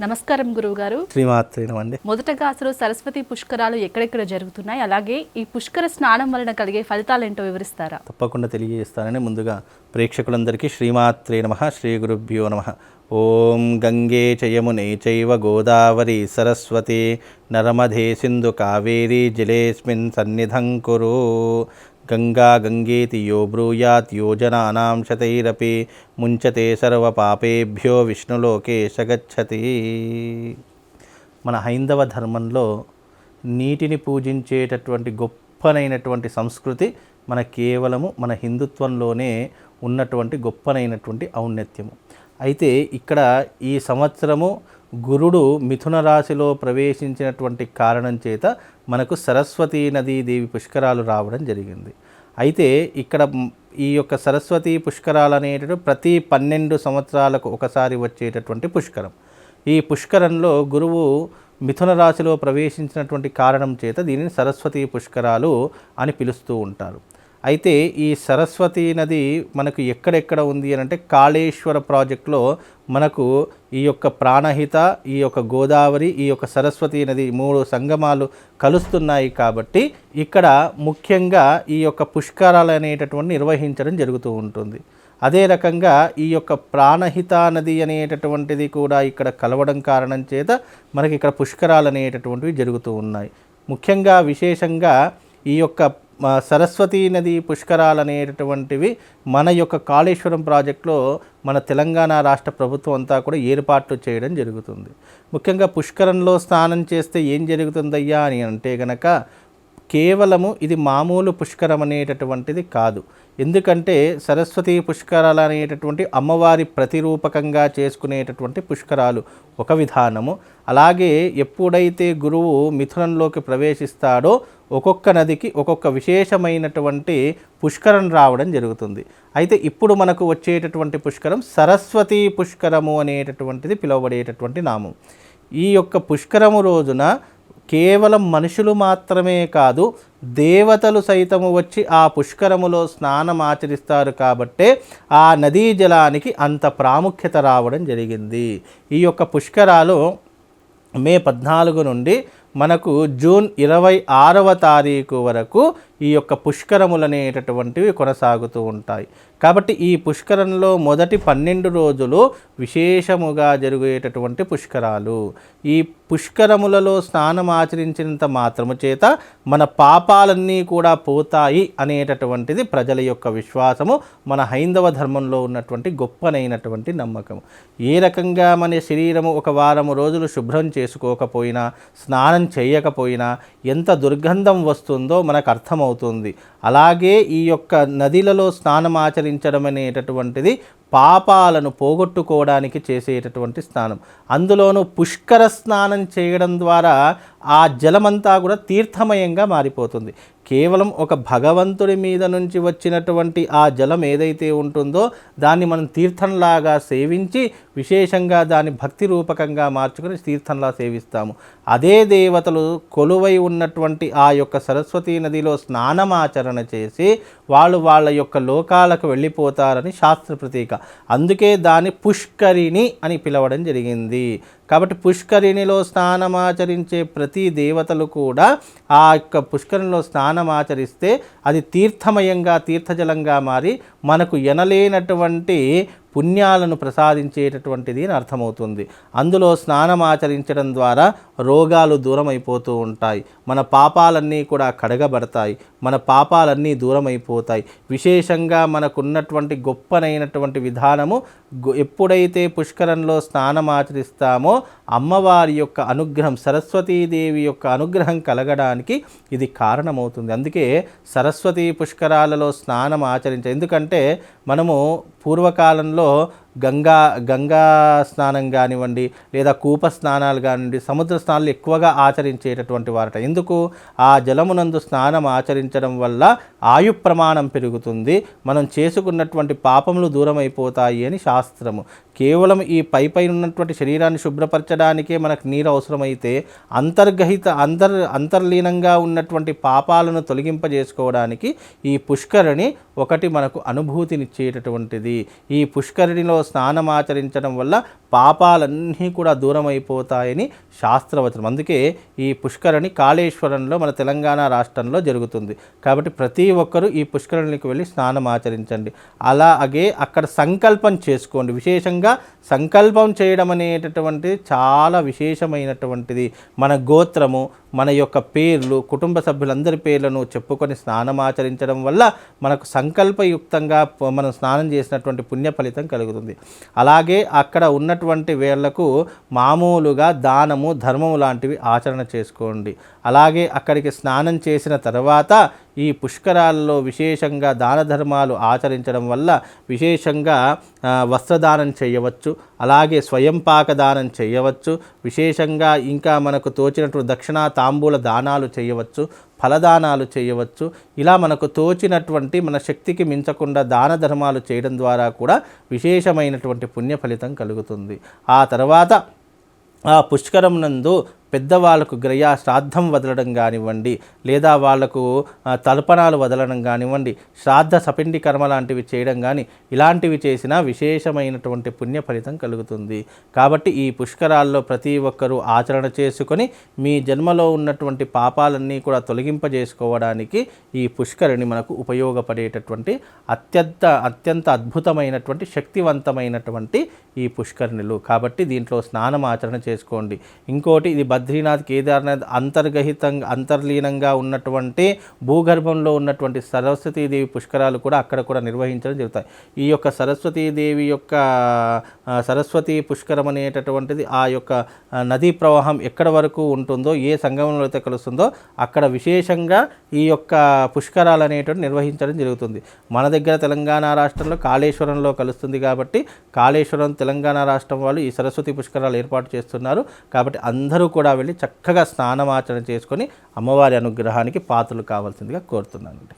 నమస్కారం గురువు గారు శ్రీమాత్రేనమండి మొదటగా అసలు సరస్వతి పుష్కరాలు ఎక్కడెక్కడ జరుగుతున్నాయి? అలాగే ఈ పుష్కర స్నానం వలన కలిగే ఫలితాలు ఏంటో వివరిస్తారా? తప్పకుండా తెలియజేస్తానని ముందుగా ప్రేక్షకులందరికీ శ్రీమాత్రే నమ శ్రీ గురుభ్యో నమ. ఓం గంగే చయమునే చైవ గోదావరి సరస్వతి నర్మదే సింధు కావేరీ జలేస్మిన్ సన్నిధం కురు. గంగా గంగేతి యో బ్రూయాత్ యోజనానాం శతైరపి ముంచతే సర్వపాపేభ్యో విష్ణులోకే సగచ్చతి మన హైందవ ధర్మంలో నీటిని పూజించేటటువంటి గొప్పనైనటువంటి సంస్కృతి మన కేవలము మన హిందుత్వంలోనే ఉన్నటువంటి గొప్పనైనటువంటి ఔన్నత్యము. అయితే ఇక్కడ ఈ సంవత్సరము గురుడు మిథున రాశిలో ప్రవేశించినటువంటి కారణం చేత మనకు సరస్వతీ నదీ దేవి పుష్కరాలు రావడం జరిగింది. అయితే ఇక్కడ ఈ యొక్క సరస్వతీ పుష్కరాలు అనేటటువంటి ప్రతి పన్నెండు సంవత్సరాలకు ఒకసారి వచ్చేటటువంటి పుష్కరం. ఈ పుష్కరంలో గురువు మిథున రాశిలో ప్రవేశించినటువంటి కారణం చేత దీనిని సరస్వతీ పుష్కరాలు అని పిలుస్తూ ఉంటారు. అయితే ఈ సరస్వతీ నది మనకు ఎక్కడెక్కడ ఉంది అని అంటే కాళేశ్వర ప్రాజెక్టులో మనకు ఈ యొక్క ప్రాణహిత ఈ యొక్క గోదావరి ఈ యొక్క సరస్వతీ నది మూడు సంగమాలు కలుస్తున్నాయి కాబట్టి ఇక్కడ ముఖ్యంగా ఈ యొక్క పుష్కరాలు అనేటటువంటి నిర్వహించడం జరుగుతూ ఉంటుంది. అదే రకంగా ఈ యొక్క ప్రాణహిత నది అనేటటువంటిది కూడా ఇక్కడ కలవడం కారణం చేత మనకి ఇక్కడ పుష్కరాలు అనేటటువంటివి జరుగుతూ ఉన్నాయి. ముఖ్యంగా విశేషంగా ఈ యొక్క సరస్వతీ నది పుష్కరాలు అనేటటువంటివి మన యొక్క కాళేశ్వరం ప్రాజెక్టులో మన తెలంగాణ రాష్ట్ర ప్రభుత్వం అంతా కూడా ఏర్పాట్లు చేయడం జరుగుతుంది. ముఖ్యంగా పుష్కరంలో స్నానం చేస్తే ఏం జరుగుతుందయ్యా అని అంటే గనక కేవలము ఇది మామూలు పుష్కరం అనేటటువంటిది కాదు. ఎందుకంటే సరస్వతి పుష్కరాలు అనేటటువంటి అమ్మవారి ప్రతిరూపకంగా చేసుకునేటటువంటి పుష్కరాలు ఒక విధానము. అలాగే ఎప్పుడైతే గురువు మిథునంలోకి ప్రవేశిస్తాడో ఒక్కొక్క నదికి ఒక్కొక్క విశేషమైనటువంటి పుష్కరం రావడం జరుగుతుంది. అయితే ఇప్పుడు మనకు వచ్చేటటువంటి పుష్కరం సరస్వతి పుష్కరము అనేటటువంటిది పిలువబడేటటువంటి నామం. ఈ యొక్క పుష్కరము రోజున కేవలం మనుషులు మాత్రమే కాదు దేవతలు సైతము వచ్చి ఆ పుష్కరములో స్నానం ఆచరిస్తారు కాబట్టే ఆ నదీ జలానికి అంత ప్రాముఖ్యత రావడం జరిగింది. ఈ యొక్క పుష్కరాలు మే పద్నాలుగు నుండి మనకు జూన్ ఇరవై ఆరవ తారీఖు వరకు ఈ యొక్క పుష్కరములు అనేటటువంటివి కొనసాగుతూ ఉంటాయి. కాబట్టి ఈ పుష్కరంలో మొదటి పన్నెండు రోజులు విశేషముగా జరిగేటటువంటి పుష్కరాలు. ఈ పుష్కరములలో స్నానం ఆచరించినంత మాత్రము చేత మన పాపాలన్నీ కూడా పోతాయి అనేటటువంటిది ప్రజల యొక్క విశ్వాసము మన హైందవ ధర్మంలో ఉన్నటువంటి గొప్పనైనటువంటి నమ్మకం ఏ రకంగా మన శరీరము ఒక వారము రోజులు శుభ్రం చేసుకోకపోయినా స్నానం చేయకపోయినా ఎంత దుర్గంధం వస్తుందో మనకు అర్థమవుతుంది అవుతుంది. అలాగే ఈ యొక్క నదిలలో స్నానం ఆచరించడం అనేటటువంటిది పాపాలను పోగొట్టుకోవడానికి చేసేటటువంటి స్నానం. అందులోనూ పుష్కర స్నానం చేయడం ద్వారా ఆ జలమంతా కూడా తీర్థమయంగా మారిపోతుంది. కేవలం ఒక భగవంతుడి మీద నుంచి వచ్చినటువంటి ఆ జలం ఏదైతే ఉంటుందో దాన్ని మనం తీర్థంలాగా సేవించి విశేషంగా దాన్ని భక్తి రూపకంగా మార్చుకొని తీర్థంలా సేవిస్తాము. అదే దేవతలు కొలువై ఉన్నటువంటి ఆ యొక్క సరస్వతీ నదిలో స్నానమాచరణ చేసి వాళ్ళు వాళ్ళ యొక్క లోకాలకు వెళ్ళిపోతారని శాస్త్ర ప్రతీక అందుకే దాన్ని పుష్కరిణి అని పిలవడం జరిగింది. కాబట్టి పుష్కరిణిలో స్నానమాచరించే ప్రతి దేవతలు కూడా ఆ యొక్క పుష్కరిణిలో స్నానమాచరిస్తే అది తీర్థమయంగా తీర్థజలంగా మారి మనకు ఎనలేనటువంటి పుణ్యాలను ప్రసాదించేటటువంటిది అని అర్థమవుతుంది. అందులో స్నానం ఆచరించడం ద్వారా రోగాలు దూరం అయిపోతూ ఉంటాయి. మన పాపాలన్నీ కూడా కడగబడతాయి. మన పాపాలన్నీ దూరం అయిపోతాయి విశేషంగా మనకున్నటువంటి గొప్పనైనటువంటి విధానము ఎప్పుడైతే పుష్కరంలో స్నానం ఆచరిస్తామో అమ్మవారి యొక్క అనుగ్రహం సరస్వతీదేవి యొక్క అనుగ్రహం కలగడానికి ఇది కారణమవుతుంది. అందుకే సరస్వతీ పుష్కరాలలో స్నానం ఆచరించ ఎందుకంటే మనము పూర్వకాలంలో గంగా గంగా స్నానం కానివ్వండి లేదా కూప స్నానాలు కానివ్వండి సముద్ర స్నానాలు ఎక్కువగా ఆచరించేటటువంటి వారట. ఎందుకు ఆ జలమునందు స్నానం ఆచరించడం వల్ల ఆయు ప్రమాణం పెరుగుతుంది. మనం చేసుకున్నటువంటి పాపములు దూరం అయిపోతాయి అని శాస్త్రము. కేవలం ఈ పై పైన ఉన్నటువంటి శరీరాన్ని శుభ్రపరచడానికే మనకు నీరు అవసరమైతే అంతర్గహిత అంతర్ అంతర్లీనంగా ఉన్నటువంటి పాపాలను తొలగింపజేసుకోవడానికి ఈ పుష్కరిణి ఒకటి మనకు అనుభూతినిచ్చేటటువంటిది. ఈ పుష్కరిణిలో స్నానం ఆచరించడం వల్ల పాపాలన్నీ కూడా దూరం అయిపోతాయని శాస్త్రవచనం. అందుకే ఈ పుష్కరిణి కాళేశ్వరంలో మన తెలంగాణ రాష్ట్రంలో జరుగుతుంది. కాబట్టి ప్రతి ఒక్కరూ ఈ పుష్కరిణికి వెళ్ళి స్నానం ఆచరించండి. అలాగే అక్కడ సంకల్పం చేసుకోండి. విశేషంగా సంకల్పం చేయడం అనేటటువంటి చాలా విశేషమైనటువంటిది. మన గోత్రము మన యొక్క పేర్లు కుటుంబ సభ్యులందరి పేర్లను చెప్పుకొని స్నానం ఆచరించడం వల్ల మనకు సంకల్పయుక్తంగా మనం స్నానం చేసినటువంటి పుణ్య ఫలితం కలుగుతుంది. అలాగే అక్కడ ఉన్నటువంటి వేళ్ళకు మామూలుగా దానము ధర్మము లాంటివి ఆచరణ చేసుకోండి. అలాగే అక్కడికి స్నానం చేసిన తర్వాత ఈ పుష్కరాల్లో విశేషంగా దాన ధర్మాలు ఆచరించడం వల్ల విశేషంగా వస్త్రదానం చేయవచ్చు అలాగే స్వయంపాక దానం చేయవచ్చు విశేషంగా ఇంకా మనకు తోచినటువంటి దక్షిణా తాంబూల దానాలు చేయవచ్చు ఫలదానాలు చేయవచ్చు. ఇలా మనకు తోచినటువంటి మన శక్తికి మించకుండా దాన ధర్మాలు చేయడం ద్వారా కూడా విశేషమైనటువంటి పుణ్య ఫలితం కలుగుతుంది. ఆ తర్వాత ఆ పుష్కరం నందు పెద్దవాళ్ళకు గ్రయ శ్రాద్ధం వదలడం కానివ్వండి లేదా వాళ్ళకు తల్పనాలు వదలడం కానివ్వండి శ్రాద్ధ సపిండి కర్మ లాంటివి చేయడం కానీ ఇలాంటివి చేసినా విశేషమైనటువంటి పుణ్య ఫలితం కలుగుతుంది. కాబట్టి ఈ పుష్కరాల్లో ప్రతి ఒక్కరూ ఆచరణ చేసుకొని మీ జన్మలో ఉన్నటువంటి పాపాలన్నీ కూడా తొలగింపజేసుకోవడానికి ఈ పుష్కరిణి మనకు ఉపయోగపడేటటువంటి అత్యంత అత్యంత అద్భుతమైనటువంటి శక్తివంతమైనటువంటి ఈ పుష్కరిణులు. కాబట్టి దీంట్లో స్నానం ఆచరణ చేసుకోండి. ఇంకోటి ఇది బద్రీనాథ్ కేదార్నాథ్ అంతర్గహితంగా అంతర్లీనంగా ఉన్నటువంటి భూగర్భంలో ఉన్నటువంటి సరస్వతీదేవి పుష్కరాలు కూడా అక్కడ కూడా నిర్వహించడం జరుగుతాయి. ఈ యొక్క సరస్వతీదేవి యొక్క సరస్వతి పుష్కరం అనేటటువంటిది ఆ యొక్క నదీ ప్రవాహం ఎక్కడ వరకు ఉంటుందో ఏ సంగమంలో అయితే కలుస్తుందో అక్కడ విశేషంగా ఈ యొక్క పుష్కరాలు అనేటువంటి నిర్వహించడం జరుగుతుంది. మన దగ్గర తెలంగాణ రాష్ట్రంలో కాళేశ్వరంలో కలుస్తుంది కాబట్టి కాళేశ్వరం తెలంగాణ రాష్ట్రం వాళ్ళు ఈ సరస్వతి పుష్కరాలు ఏర్పాటు చేస్తున్నారు. కాబట్టి అందరూ కూడా కూడా వెళ్ళి చక్కగా స్నానమాచరణ చేసుకొని అమ్మవారి అనుగ్రహానికి పాత్రలు కావాల్సిందిగా కోరుతున్నానండి.